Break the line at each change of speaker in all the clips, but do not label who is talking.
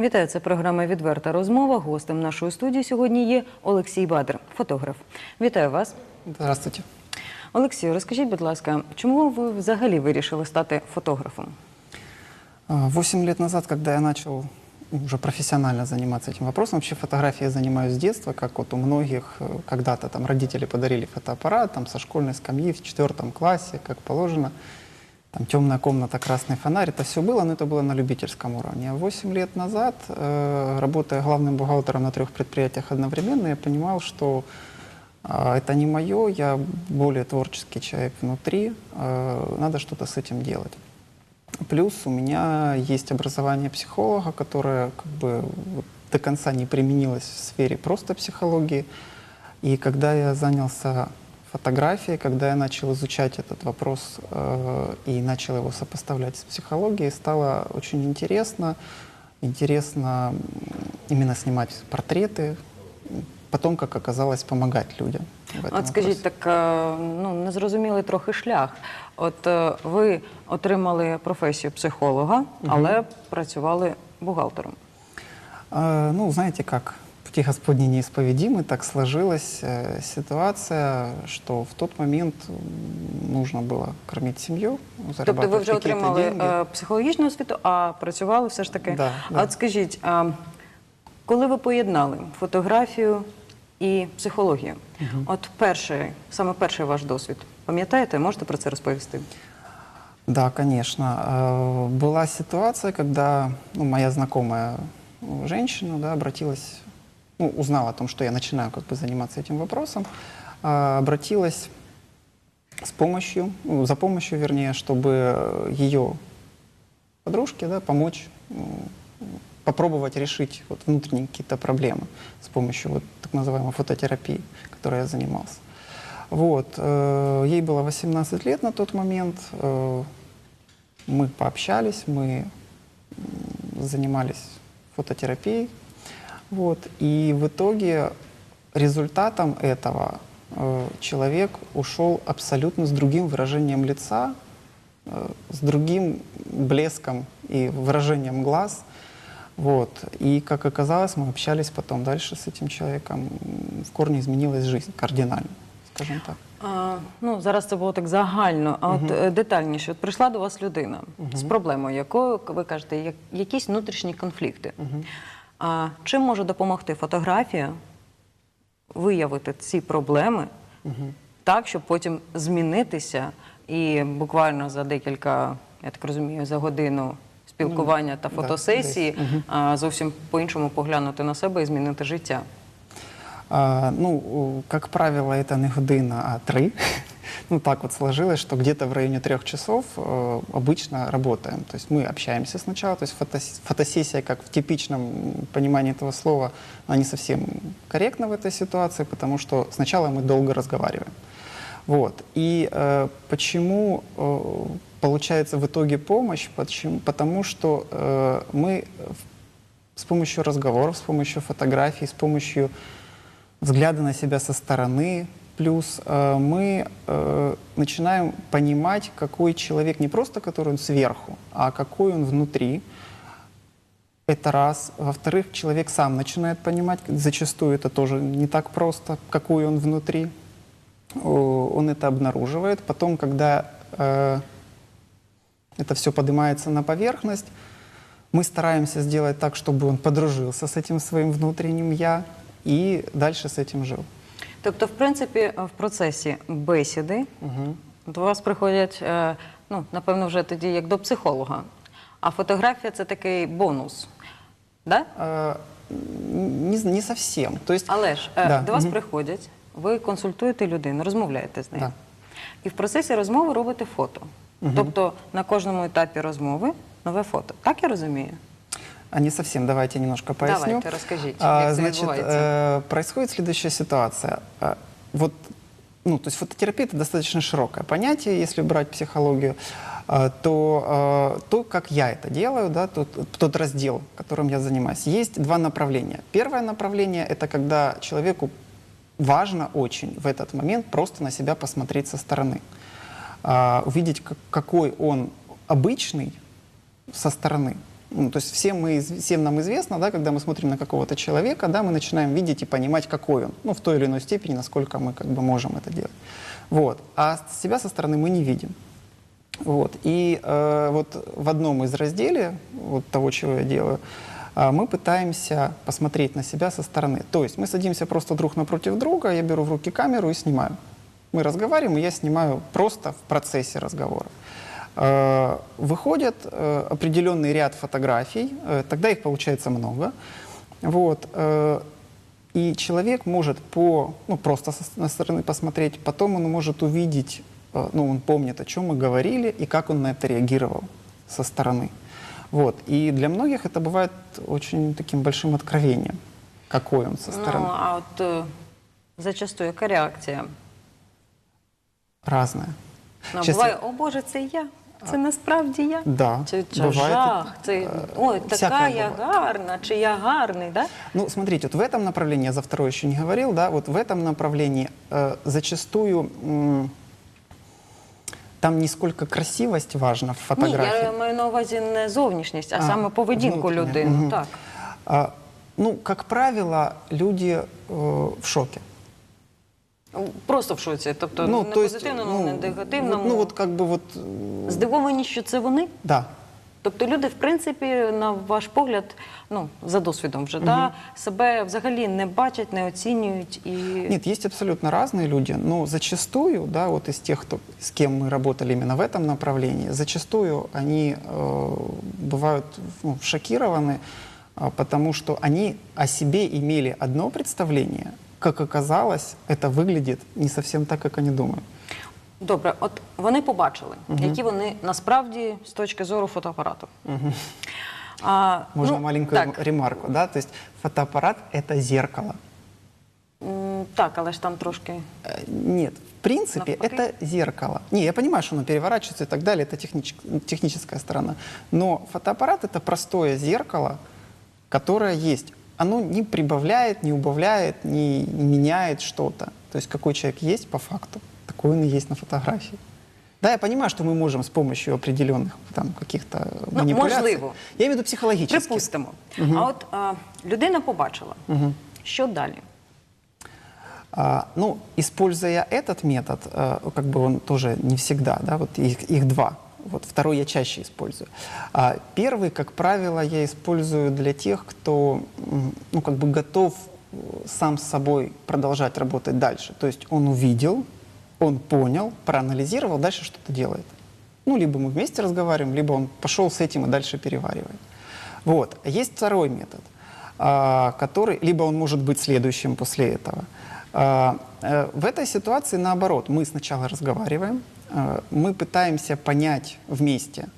Вітаю, це програма Відверта розмова. Гостем нашої студії сьогодні є Олексій Бадр, фотограф. Вітаю вас.
Здравствуйте.
Олексію, розкажіть, будь ласка, чому ви взагалі вирішили стати фотографом?
Восемь лет назад, когда я начал уже профессионально заниматься этим вопросом, вообще фотографией я занимаюсь с детства, как вот у многих э, когда-то там родители подарили фотоаппарат, там со школьной скамьи в четвертом классе, как положено, там темная комната, красный фонарь, это все было, но это было на любительском уровне. А восемь лет назад, э, работая главным бухгалтером на трех предприятиях одновременно, я понимал, что а, это не мое, я более творческий человек внутри, э, надо что-то с этим делать. Плюс у меня есть образование психолога, которое как бы до конца не применилось в сфере просто психологии. И когда я занялся фотографией, когда я начал изучать этот вопрос э, и начал его сопоставлять с психологией, стало очень интересно. Интересно м, именно снимать портреты, потом, как оказалось, помогать людям. в этом
От скажіть,
вопросе.
так е, ну незрозумілий трохи шлях. От е, ви отримали професію психолога, але працювали бухгалтером.
А, ну, знаете как, пути Господни неисповедимы, так сложилась э, ситуация, что в тот момент м, нужно было кормить семью,
Тобто ви
зарабатывать
вже
какие-то
отримали
деньги.
е, психологічну освіту, а працювали все ж таки.
Да,
а
да.
от скажіть, а, коли ви поєднали фотографію і психологію, от перший, саме перший ваш досвід, пам'ятаєте, можете про це розповісти?
Да, конечно. Э, Была ситуация, когда ну, моя знакомая ну, женщина да, обратилась, ну, узнала о том, что я начинаю как бы, заниматься этим вопросом, а, обратилась с помощью, ну, за помощью, вернее, чтобы ее подружке да, помочь м, попробовать решить вот, внутренние какие-то проблемы с помощью вот, так называемой фототерапии, которой я занимался. Вот, э, ей было 18 лет на тот момент. э, мы пообщались, мы занимались фототерапией. Вот, и в итоге результатом этого э, человек ушел абсолютно с другим выражением лица, э, с другим блеском и выражением глаз. Вот. И, как оказалось, мы общались потом дальше с этим человеком. М, В корне изменилась жизнь кардинально, скажем так.
А, ну, зараз це було так загально, а от е, детальніше. От прийшла до вас людина з проблемою, якою ви кажете, як, якісь внутрішні конфлікти. А, чим може допомогти фотографія виявити ці проблеми так, щоб потім змінитися і буквально за декілька, я так розумію, за годину спілкування та
да,
фотосесії
десь.
А, зовсім по-іншому поглянути на себе і змінити життя.
А, ну, как правило, это не година, а три. Ну, так вот сложилось, что где-то в районе трех часов э, обычно работаем. То есть мы общаемся сначала, то есть фотос- фотосессия, как в типичном понимании этого слова, она не совсем корректна в этой ситуации, потому что сначала мы долго разговариваем. Вот. И э, почему э, получается в итоге помощь? Почему? Потому что э, мы с помощью разговоров, с помощью фотографий, с помощью взгляда на себя со стороны, плюс э, мы э, начинаем понимать, какой человек не просто, который он сверху, а какой он внутри. Это раз. Во-вторых, человек сам начинает понимать, зачастую это тоже не так просто, какой он внутри. Он это обнаруживает. Потом, когда э, это все поднимается на поверхность, мы стараемся сделать так, чтобы он подружился с этим своим внутренним «я» и дальше с этим жил.
Тобто, в принципі, в процесі бесіди до вас приходять, е, ну, напевно, вже тоді як до психолога. А фотографія це такий бонус. Да?
Э, Не, не совсем. То есть,
Але ж е,
Да,
до вас
мгм.
приходять, ви консультуєте людину, розмовляєте з нею.
Да.
І в процесі розмови робите фото. Тобто на кожному етапі розмови нове фото. Так я розумію?
А не совсем, давайте немножко поясню.
Давайте, расскажите,
А, Значит, э, происходит следующая ситуация. А, Вот, ну, то есть фототерапия – это достаточно широкое понятие, если брать психологию, а, то а, то, как я это делаю, да, тот, тот раздел, которым я занимаюсь, есть два направления. Первое направление – это когда человеку важно очень в этот момент просто на себя посмотреть со стороны, увидеть, как- какой он обычный со стороны, Ну, то есть всем, мы, всем нам известно, да, когда мы смотрим на какого-то человека, да, мы начинаем видеть и понимать, какой он, ну, в той или иной степени, насколько мы как бы можем это делать. Вот. А себя со стороны мы не видим. Вот. И э, вот в одном из разделе вот того, чего я делаю, э, мы пытаемся посмотреть на себя со стороны. То есть мы садимся просто друг напротив друга, я беру в руки камеру и снимаю. Мы разговариваем, и я снимаю просто в процессе разговора. Э, Выходит э, определенный ряд фотографий, э, тогда их получается много. Вот. э, И человек может по, ну, просто со стороны посмотреть, потом он может увидеть, э, ну, он помнит, о чем мы говорили и как он на это реагировал со стороны. Вот. И для многих это бывает очень таким большим откровением, какой он со стороны.
Ну, а от е, зачасту яка реакція?
Разное.
Ну,
Чесно-
буває, о Боже, це я. Це насправді я.
Да,
Чи, чи
бывает
жах,
это.
це
Э,
ой, така
всякое
я
бывает.
гарна, чи я гарний, да?
Ну, смотрите, вот в этом направлении, я за второе еще не говорил, да, вот в этом направлении э, зачастую м, там не сколько красивость важна в
Ні,
фотографии.
я маю на увазі не зовнішність, а,
А,
саме поведінку
внутрішнє.
людини.
Мгм.
Так.
А, ну, как правило, люди э, в шоке.
Просто в шоці. Тобто
ну,
не
то есть,
позитивному, не негативному.
Вот, ну, вот как бы вот, э,
Здивовані, що це вони?
да.
Тобто люди, в принципі, на ваш погляд, ну за досвідом вже да, себе взагалі не бачать, не оцінюють і
Нет, есть абсолютно разные люди, но зачастую, да, вот из тех, кто, с кем мы работали именно в этом направлении, зачастую они э, бывают ну, шокированы, а, потому что они о себе имели одно представление, как оказалось, это выглядит не совсем так, как они думают.
добре. От вони побачили, які вони насправді з точки зору фотоапарату. А,
Можно
ну,
маленькую
так,
ремарку, да, то есть фотоаппарат — это зеркало.
м, так, але ж там трошки
Э, Нет, в принципе,
Навпаки?
это зеркало. Не, я понимаю, что оно переворачивается и так далее, это технич- техническая сторона. Но фотоаппарат — это простое зеркало, которое есть. Оно не прибавляет, не убавляет, не, не меняет что-то. То есть какой человек есть по факту, такой он и есть на фотографии. Да, я понимаю, что мы можем с помощью определенных там каких-то
Ну,
манипуляций.
можливо.
Я имею в виду психологически.
припустимо. А от а, людина побачила, що далі?
А, ну, используя этот метод, э, как бы он тоже не всегда, да, вот их, их два. Вот второй я чаще использую. А первый, как правило, я использую для тех, кто, ну, как бы готов э, сам с собой продолжать работать дальше. То есть он увидел, он понял, проанализировал, дальше что-то делает. Ну, либо мы вместе разговариваем, либо он пошел с этим и дальше переваривает. Вот. Есть второй метод, а, который, либо он может быть следующим после этого. А, э, В этой ситуации наоборот, мы сначала разговариваем, э, мы пытаемся понять вместе,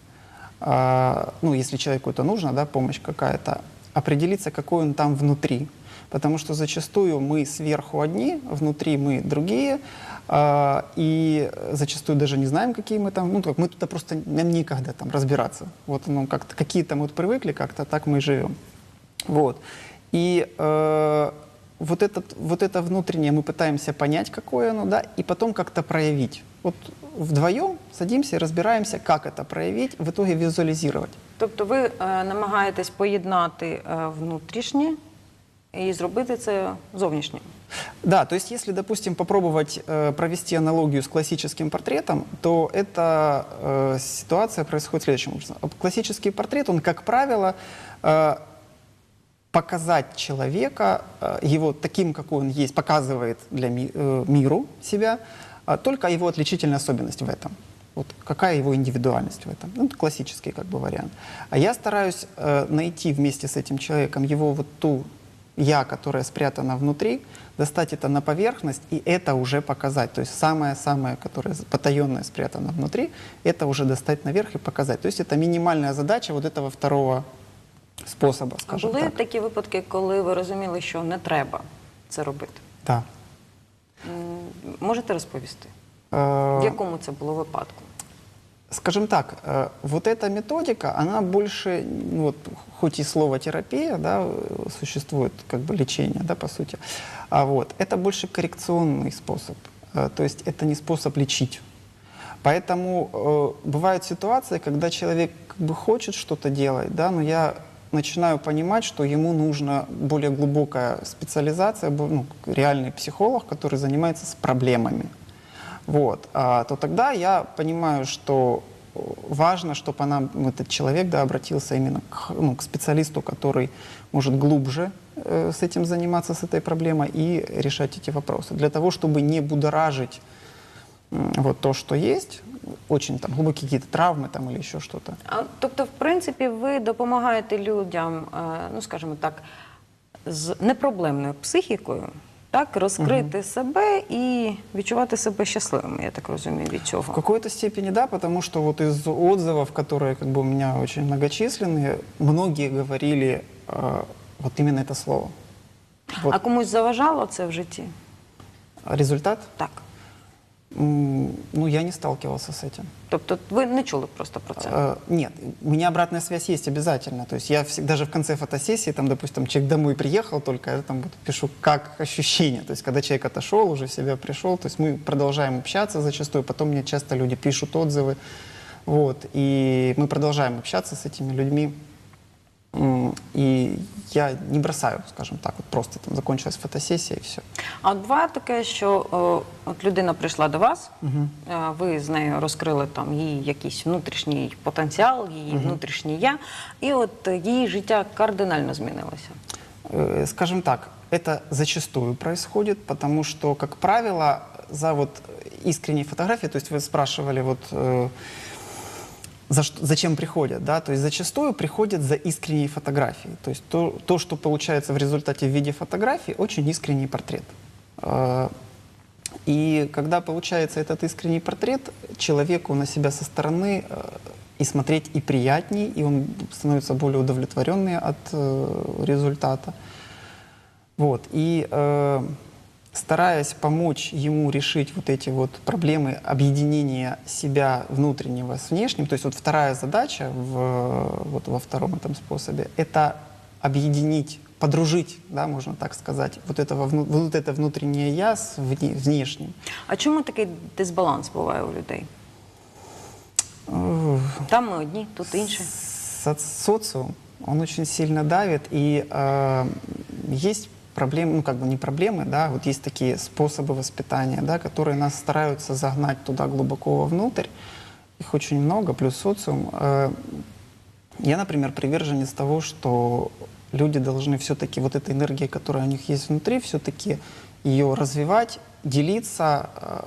а, ну, если человеку это нужно, да, помощь какая-то, определиться, какой он там внутри. Потому что зачастую мы сверху одни, внутри мы другие, а, и зачастую даже не знаем, какие мы там, ну, как мы туда просто, нам некогда там разбираться. Вот, ну, как-то, какие-то мы вот привыкли, как-то так мы и живем. Вот. И э, вот, этот, вот это внутреннее мы пытаемся понять, какое оно, да, и потом как-то проявить. Вот вдвоем садимся и разбираемся, как это проявить, в итоге визуализировать.
Тобто ви е, намагаєтесь поєднати е, внутрішнє і зробити це зовнішнє.
Да, то есть если, допустим, попробовать э, провести аналогию с классическим портретом, то эта э, ситуация происходит следующим образом. Классический портрет, он, как правило, э, показать человека, э, его таким, какой он есть, показывает для ми- э, миру себя, а только его отличительная особенность в этом. Вот какая его индивидуальность в этом. Ну, это классический как бы вариант. А я стараюсь э, найти вместе с этим человеком его вот ту я, которая спрятана внутри, достать это на поверхность и это уже показать. То есть самое-самое, которое потаенное спрятано внутри, это уже достать наверх и показать. То есть это минимальная задача вот этого второго способа,
А
скажем
були
так.
такі випадки, коли ви розуміли, що не треба це робити?
Да.
М, Можете розповісти?
Э,
В якому це було випадку?
Скажем так, э, вот эта методика, она больше, ну вот, хоть и слово терапия, да, э, существует как бы лечение, да, по сути, а вот, это больше коррекционный способ. Э, То есть это не способ лечить. Поэтому э, бывают ситуации, когда человек как бы хочет что-то делать, да, но я начинаю понимать, что ему нужна более глубокая специализация, ну, реальный психолог, который занимается с проблемами. Вот. А, то тогда я понимаю, что э, важно, чтобы она, этот человек да, обратился именно к, ну, к специалисту, который может глубже э, с этим заниматься, с этой проблемой, и решать эти вопросы. Для того, чтобы не будоражить м, вот то, что есть, очень там глубокие какие-то травмы там или еще что-то.
А, тобто, в принципі, ви допомагаєте людям, е, ну скажімо так, з непроблемною психікою, так, розкрити себе і відчувати себе щасливими, я так розумію, від
В
цього.
какой-то степени да, потому что вот из отзывов, которые как бы у меня очень многочисленные, многие говорили э, вот именно это слово. Вот
А комусь заважало це в житті?
результат,
Так.
Ну я не сталкивался с этим.
Тобто ви не чули просто про це?
Э, Нет, у меня обратная связь есть обязательно. То есть я всегда, даже в конце фотосессии, там, допустим, человек домой приехал только, я там вот пишу, как ощущение. То есть когда человек отошел, уже в себя пришел, то есть мы продолжаем общаться зачастую, потом мне часто люди пишут отзывы, вот, и мы продолжаем общаться с этими людьми. М, И я не бросаю, скажем так, вот просто там закончилась фотосессия и все.
А от буває таке, що о, от людина прийшла до вас, е, ви з нею розкрили там її якийсь внутрішній потенціал, її внутрішнє я, і от е, її життя кардинально змінилося.
Э, Скажем так, это зачастую происходит, потому что, как правило, за вот искренней фотографией, то есть вы спрашивали вот э, за что, зачем приходят, да, то есть зачастую приходят за искренней фотографией, то есть то, то, что получается в результате в виде фотографии, очень искренний портрет. Э, И когда получается этот искренний портрет, человеку на себя со стороны э, и смотреть и приятней, и он становится более удовлетворенный от э, результата. Вот. И э, стараясь помочь ему решить вот эти вот проблемы объединения себя внутреннего с внешним, то есть вот вторая задача в, вот во втором этом способе, это объединить, подружить, да, можно так сказать, вот, этого, вну- вот это внутреннее «я» с вне- внешним.
А чому такий дисбаланс буває у людей?
Э,
Там ми одні, тут інші.
Со- социум, он очень сильно давит, и э, есть проблемы, ну как бы не проблемы, да, вот есть такие способы воспитания, да, которые нас стараются загнать туда глубоко вовнутрь, их очень много, плюс социум. Э, я, например, приверженец того, что люди должны все-таки вот этой энергией, которая у них есть внутри, все-таки ее развивать, делиться э,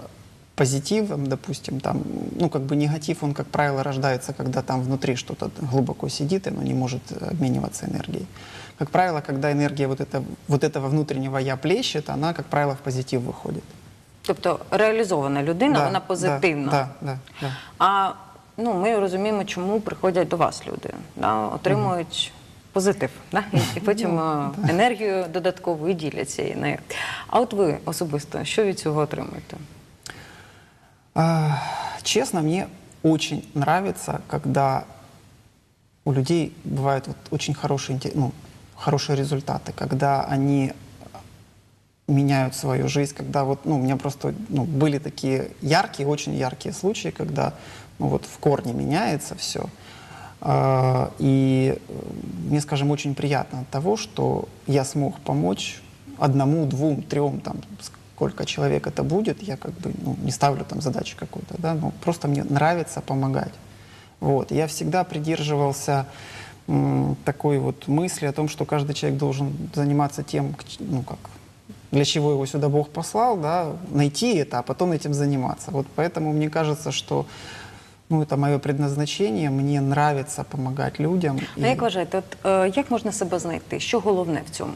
позитивом, допустим, там, ну, как бы негатив, он, как правило, рождается, когда там внутри что-то глубоко сидит, и оно не может обмениваться энергией Как правило, когда энергия вот, это, вот этого внутреннего «я» плещет, она, как правило, в позитив выходит.
Тобто реалізована людина,
Да,
вона
да,
позитивна.
Да, да, да.
А ну, ми розуміємо, чому приходять до вас люди, да, отримують позитив, да, і, і потім е, енергію додаткову і діляться нею. А от ви особисто, що від цього отримуєте?
А, Честно, мне очень нравится, когда у людей бывают вот очень хорошие, инте- ну, хорошие результаты, когда они меняют свою жизнь, когда вот, ну, у меня просто ну, были такие яркие, очень яркие случаи, когда ну, вот в корне меняется все. И э, мне, скажем, очень приятно от того, что я смог помочь одному, двум, трем, там, сколько человек это будет, я как бы ну, не ставлю там задачи какой-то, да, но просто мне нравится помогать. Вот. Я всегда придерживался такой вот мысли о том, что каждый человек должен заниматься тем, ну, как, для чего его сюда Бог послал, да, найти это, а потом этим заниматься. Вот поэтому мне кажется, что ну, это мое предназначение, мне нравится помогать людям.
А як вважаєте, от, е, як можна себе знайти? Що головне в цьому?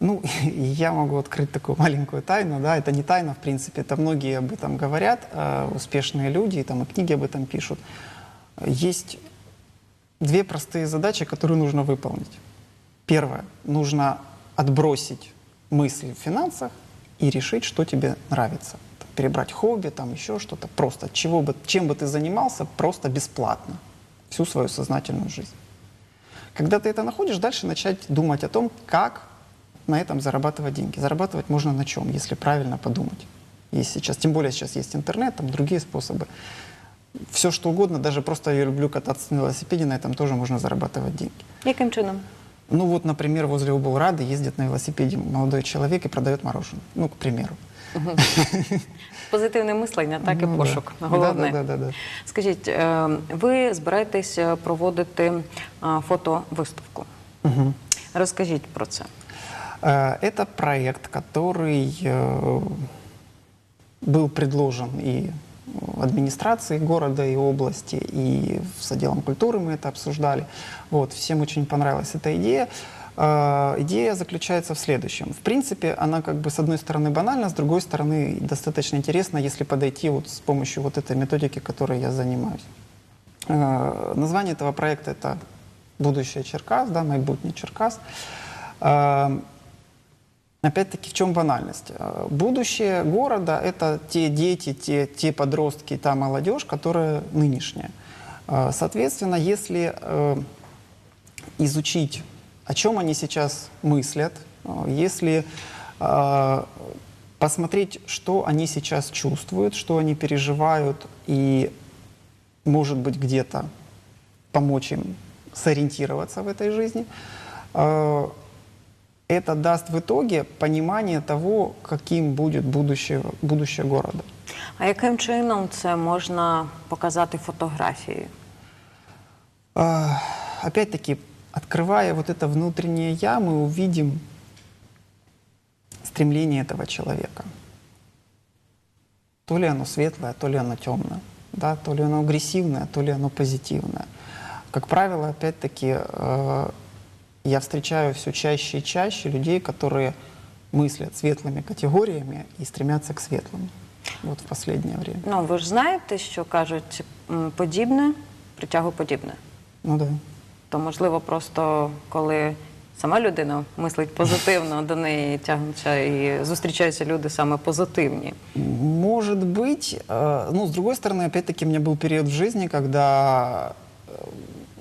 Ну, я могу открыть такую маленькую тайну, да, это не тайна, в принципе, это многие об этом говорят, э, успешные люди, и там и книги об этом пишут. Есть две простые задачи, которые нужно выполнить. Первое, нужно отбросить мысли в финансах и решить, что тебе нравится. Там, перебрать хобби, там еще что-то, просто чего бы, чем бы ты занимался, просто бесплатно, всю свою сознательную жизнь. Когда ты это находишь, дальше начать думать о том, как на этом зарабатывать деньги. Зарабатывать можно на чем, если правильно подумать. есть сейчас. Тем более сейчас есть интернет, там другие способы Все что угодно, даже просто я люблю кататься на велосипеде, на этом тоже можно зарабатывать деньги.
Яким чином?
Ну вот, например, возле облрады ездит на велосипеде молодой человек и продает мороженое. Ну, к примеру.
Позитивне мислення, так і
Ну, да.
пошук.
Да,
Головне.
да, да, да, да.
Скажіть, е, ви збираєтесь е, проводити а, фотовиставку.
Мгм.
Розкажіть про це.
Э, Это проект, который э, был предложен и администрации города и области, и с отделом культуры мы это обсуждали. Вот, всем очень понравилась эта идея. Э, Идея заключается в следующем. В принципе, она как бы с одной стороны банальна, с другой стороны достаточно интересна, если подойти вот с помощью вот этой методики, которой я занимаюсь. Э, Название этого проекта это «Будущее Черкас», да, «Майбутний Черкас». Э, Опять-таки, в чем банальность? Э, Будущее города – это те дети, те, те подростки, та молодежь, которая нынешняя. Э, Соответственно, если э, изучить, о чем они сейчас мыслят, если посмотреть, что они сейчас чувствуют, что они переживают, и, может быть, где-то помочь им сориентироваться в этой жизни, это даст в итоге понимание того, каким будет будущее, будущее города.
А яким чином це можна показати фотографією?
А, Опять-таки, открывая вот это внутреннее «я», мы увидим стремление этого человека. То ли оно светлое, то ли оно темное, да, то ли оно агрессивное, то ли оно позитивное. Как правило, опять-таки, э, я встречаю все чаще и чаще людей, которые мыслят светлыми категориями и стремятся к светлым. Вот в последнее время.
Ну, ви ж знаєте, що кажуть, м, подібне притягує подібне.
Ну да.
То, можливо, просто коли сама людина мислить позитивно, до неї тягнуться і зустрічаються люди саме позитивні.
Может быть, э, ну, с другой стороны, опять-таки, у меня был период в жизни, когда, э,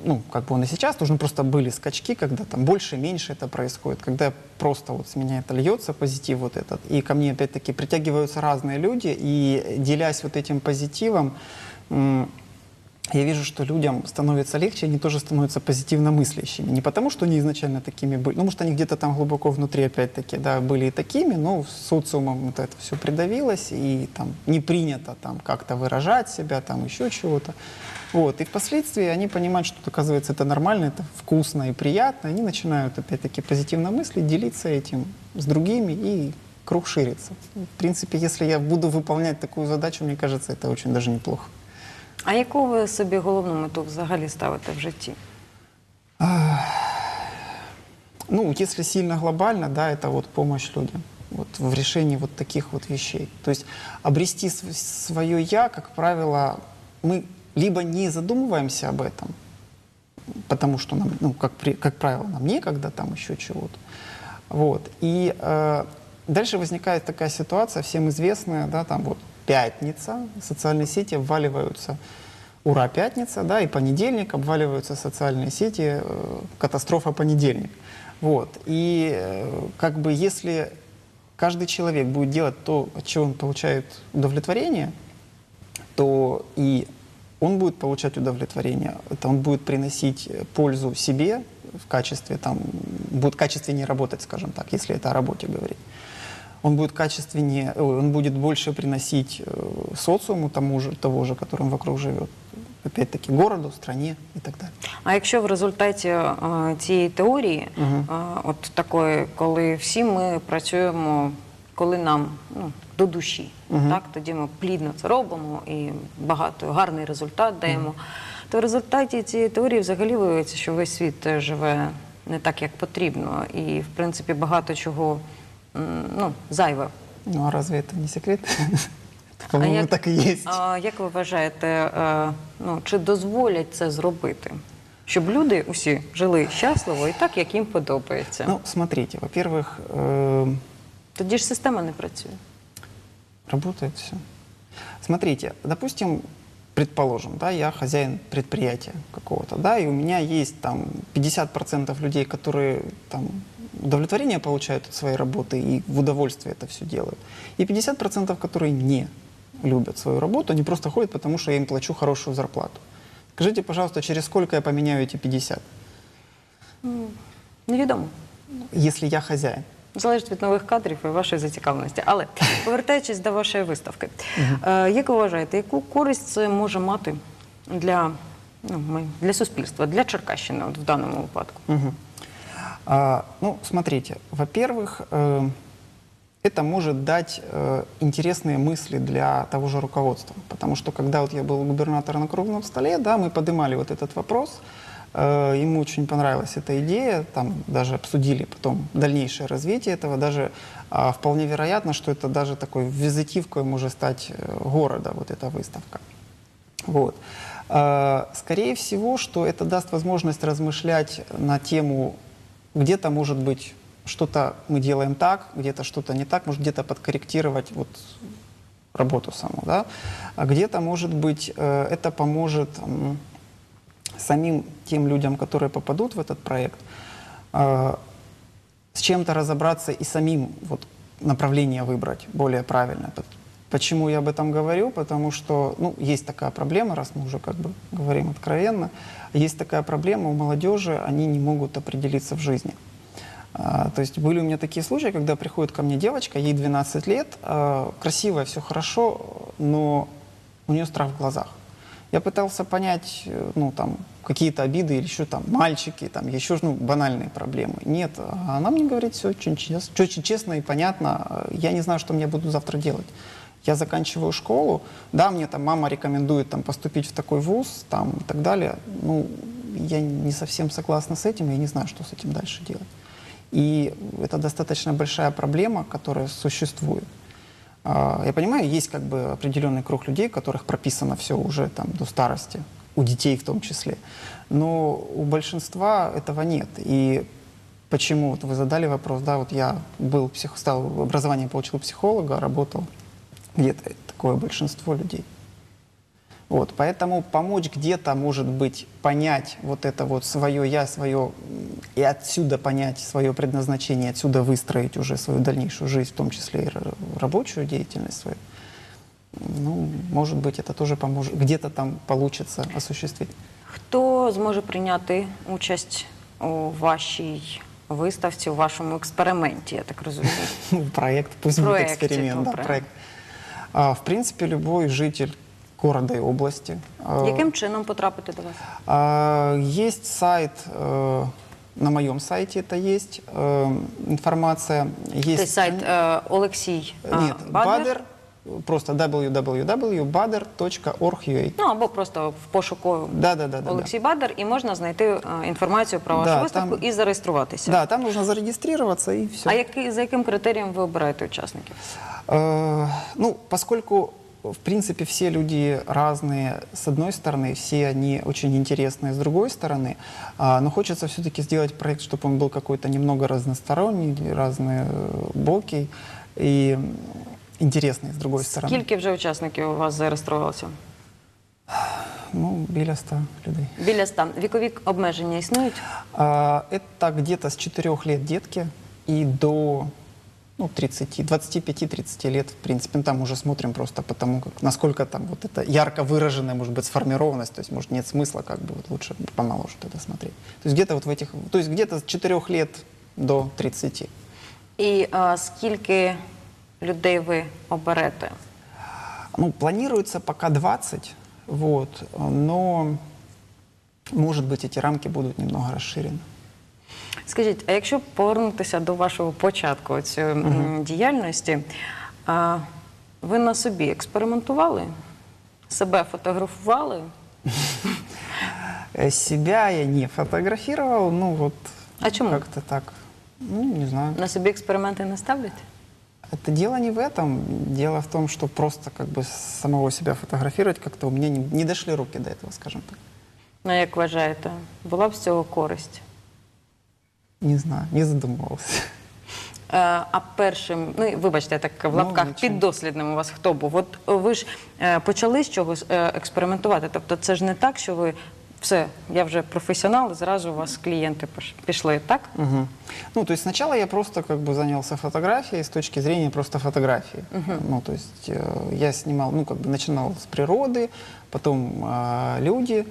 Ну, как бы он и сейчас, тоже ну, просто были скачки, когда там больше, меньше это происходит, когда просто вот с меня это льется, позитив вот этот, и ко мне, опять-таки, притягиваются разные люди, и делясь вот этим позитивом, я вижу, что людям становится легче, они тоже становятся позитивно мыслящими. Не потому, что они изначально такими были, ну, может, они где-то там глубоко внутри, опять-таки, да, были и такими, но социумом вот это все придавилось, и там не принято там как-то выражать себя, там еще чего-то. Вот. И впоследствии они понимают, что, оказывается, это нормально, это вкусно и приятно, и они начинают, опять-таки, позитивно мыслить, делиться этим с другими, и круг ширится. В принципе, если я буду выполнять такую задачу, мне кажется, это очень даже неплохо.
А яку ви собі головну мету взагалі ставите в житті?
Ну, если сильно глобально, да, это вот помощь людям вот, в решении вот таких вот вещей. То есть обрести св- свое «я», как правило, мы либо не задумываемся об этом, потому что нам, ну, как, при- как правило, нам некогда там еще чего-то. Вот. И э, дальше возникает такая ситуация, всем известная, да, там вот пятница, социальные сети обваливаются, ура, пятница, да, и понедельник обваливаются социальные сети, э, катастрофа понедельник. Вот. И э, как бы если каждый человек будет делать то, от чего он получает удовлетворение, то и он будет получать удовлетворение, это он будет приносить э, пользу себе в качестве, там, будет качественнее работать, скажем так, если это о работе говорить. Он будет качественнее, ой, он будет больше приносить э, социуму тому же, того же, которым вокруг живет. Опять-таки городу, стране и так далее.
А якщо в результаті е, цієї теорії, е, от такої, коли всі ми працюємо, коли нам ну, до душі, так тоді ми плідно це робимо і багато гарний результат даємо. То в результаті цієї теорії взагалі виявиться, що весь світ е, живе не так, як потрібно, і в принципі багато чого м, ну, зайве.
Ну а разве это не секрет? По-моему,
як-
так и есть.
А як ви вважаєте, е, ну, чи дозволять це зробити? Щоб люди усі жили щасливо і так, як їм подобається.
Ну, смотрите, во-первых, э,
Тоді ж система не працює.
Работает все. Смотрите, допустим, предположим, да, я хозяин предприятия какого-то, да, и у меня есть там 50% людей, которые там удовлетворение получают от своей работы и в удовольствие это все делают. И 50%, которые не любят свою работу, они просто ходят, потому что я им плачу хорошую зарплату. Скажите, пожалуйста, через сколько я поменяю эти 50,
Невідомо.
если я хозяин?
Залежить від нових кадрів і вашої зацікавленості. Але повертаючись до вашої виставки, е, як ви вважаєте, яку користь це може мати для, ну, ми- для суспільства, для Черкащини от в даному випадку?
Мгм. А, ну, смотрите, во-первых, э, это может дать э, интересные мысли для того же руководства. Потому что когда вот я был губернатором на круглом столе, да, мы поднимали вот этот вопрос, э, ему очень понравилась эта идея, там даже обсудили потом дальнейшее развитие этого, даже а, вполне вероятно, что это даже такой визитивкой может стать э, города, вот эта выставка. Вот. Э, Скорее всего, что это даст возможность размышлять на тему, где-то, может быть, что-то мы делаем так, где-то что-то не так, может, где-то подкорректировать вот работу саму, да, а где-то, может быть, э, это поможет самим тем людям, которые попадут в этот проект, э, с чем-то разобраться и самим вот направление выбрать более правильное. Пот- Почему я об этом говорю? Потому что, ну, есть такая проблема, раз мы уже как бы говорим откровенно, есть такая проблема у молодежи, они не могут определиться в жизни. А, то есть были у меня такие случаи, когда приходит ко мне девочка, ей 12 лет, а, красивая, все хорошо, но у нее страх в глазах. Я пытался понять, э, ну, там, какие-то обиды или еще там мальчики, там, еще, ну, банальные проблемы. Нет, а она мне говорит все очень, чес- очень честно и понятно. Э, Я не знаю, что мне буду завтра делать. Я заканчиваю школу, да, мне там мама рекомендует там поступить в такой вуз, там, и так далее. Ну, я не совсем согласна с этим, я не знаю, что с этим дальше делать. И это достаточно большая проблема, которая существует. А, Я понимаю, есть как бы определенный круг людей, которых прописано все уже там до старости, у детей в том числе. Но у большинства этого нет. И почему? Вот вы задали вопрос, да, вот я был псих, стал образование получил психолога, работал где-то такое большинство людей. Вот, поэтому помочь где-то, может быть, понять вот это вот свое я, свое, и отсюда понять свое предназначение, отсюда выстроить уже свою дальнейшую жизнь, в том числе и рабочую деятельность свою. Ну, может быть, это тоже поможет, где-то там получится осуществить.
Хто зможе прийняти участь у вашій виставці, у вашому експерименті, я так розумію?
Ну, проект, пусть
Проекте,
будет эксперимент,
ну,
да,
правильно.
проект. А, в принципе, любой житель города и области. а,
Яким чином потрапити до вас?
А, Есть сайт, э, на моем сайте это есть, э, информация. Есть
Це сайт е, Олексій е,
Нет,
Бадер.
Бадер, просто www.bader.org.ua.
Ну або просто в пошуку
Да, да, да, да.
Олексій Бадер, і можна знайти е, інформацію про вашу
Да,
виставку
там-
і зареєструватися.
Да, там нужно зарегистрироваться и все.
А який, за яким критерієм ви обираєте учасників?
Э, ну, поскольку, в принципе, все люди разные, с одной стороны, все они очень интересные, с другой стороны, а, но хочется все-таки сделать проект, чтобы он был какой-то немного разносторонний, разнобокий и м, интересный, с другой стороны.
Скільки вже учасників у вас зареєструвалося?
Ну, біля 100 людей.
Біля ста. Вікові обмеження існують?
А, Это где-то с 4 лет детки и до ну, 30, 25-30 лет, в принципе. Ну, там уже смотрим просто потому, как, насколько там вот это ярко выраженная, может быть, сформированность. То есть, может, нет смысла как бы вот лучше помоложе это смотреть. То есть где-то вот в этих, то есть где-то с 4 лет до 30.
І е, скільки людей ви оберете?
Ну, планируется пока 20, вот, но, может быть, эти рамки будут немного расширены.
Скажіть, а якщо повернутися до вашого початку цієї м, діяльності, а, ви на собі експериментували? Себе фотографували?
Э, Себя я не фотографировал, ну вот
А чему?
как-то так. Ну, не знаю.
На собі експерименти не ставлять?
Это дело не в этом. Дело в том, что просто как бы самого себя фотографировать как-то у меня не, не дошли руки до этого, скажем так.
Ну, як вважаєте, була б з цього користь?
Не знаю, не задумывался.
Е, А першим, ну і вибачте, я так в
Ну,
лапках
нічого.
піддослідним у вас хто був? От е, ви ж е, почали з чогось е, експериментувати. Тобто, це ж не так, що ви все, я вже професіонал, зразу у вас клієнти пош- пішли, так?
Мгм. Ну, то есть сначала я просто как бы занялся фотографией с точки зрения просто фотографии. Ну, то есть э, я снимал, ну, как бы начинал с природы, потом э, люди,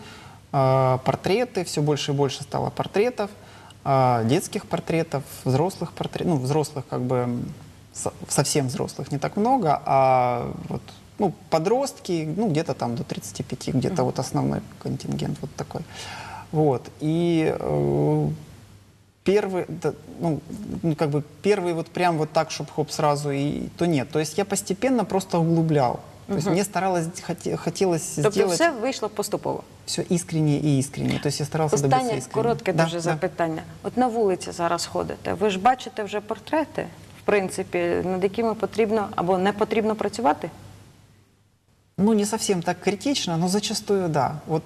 э, портреты, все больше и больше стало портретов, Э, детских портретов, взрослых портретов, ну, взрослых как бы совсем взрослых не так много, а вот ну, подростки, ну, где-то там до 35, где-то вот основной контингент вот такой. Вот. И э, первый, да, ну, ну, как бы первый вот прям вот так, чтобы хоп сразу, и то нет. То есть я постепенно просто углублял. То есть мне старалось, хоте- хотелось
Тобто
сделать
все вийшло поступово.
все искренне и искренне. То есть я старался добиться
Останнє
искренне.
коротке
Да,
дуже
да.
запитання. От на вулиці зараз ходите. Ви ж бачите вже портрети, в принципі, над якими потрібно або не потрібно працювати?
Ну, не совсем так критично, но зачастую да. Вот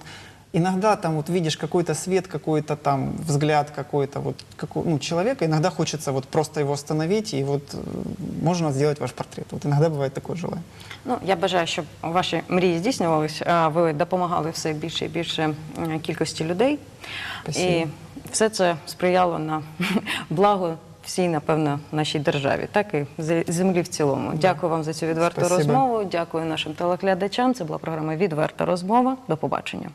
иногда там вот видишь какой-то свет, какой-то там взгляд какой-то вот какой, ну, человека, иногда хочется вот просто его остановить, и вот э, можно сделать ваш портрет. Вот иногда бывает такое желание.
Ну, я бажаю, щоб ваші мрії здійснювались, ви допомагали все більше і більше кількості людей.
Спасибо.
І все це сприяло на благо всій, напевно, нашій державі, так і землі в цілому. Дякую вам за цю відверту
Спасибо.
розмову. Дякую нашим телеглядачам. Це була програма Відверта розмова. До побачення.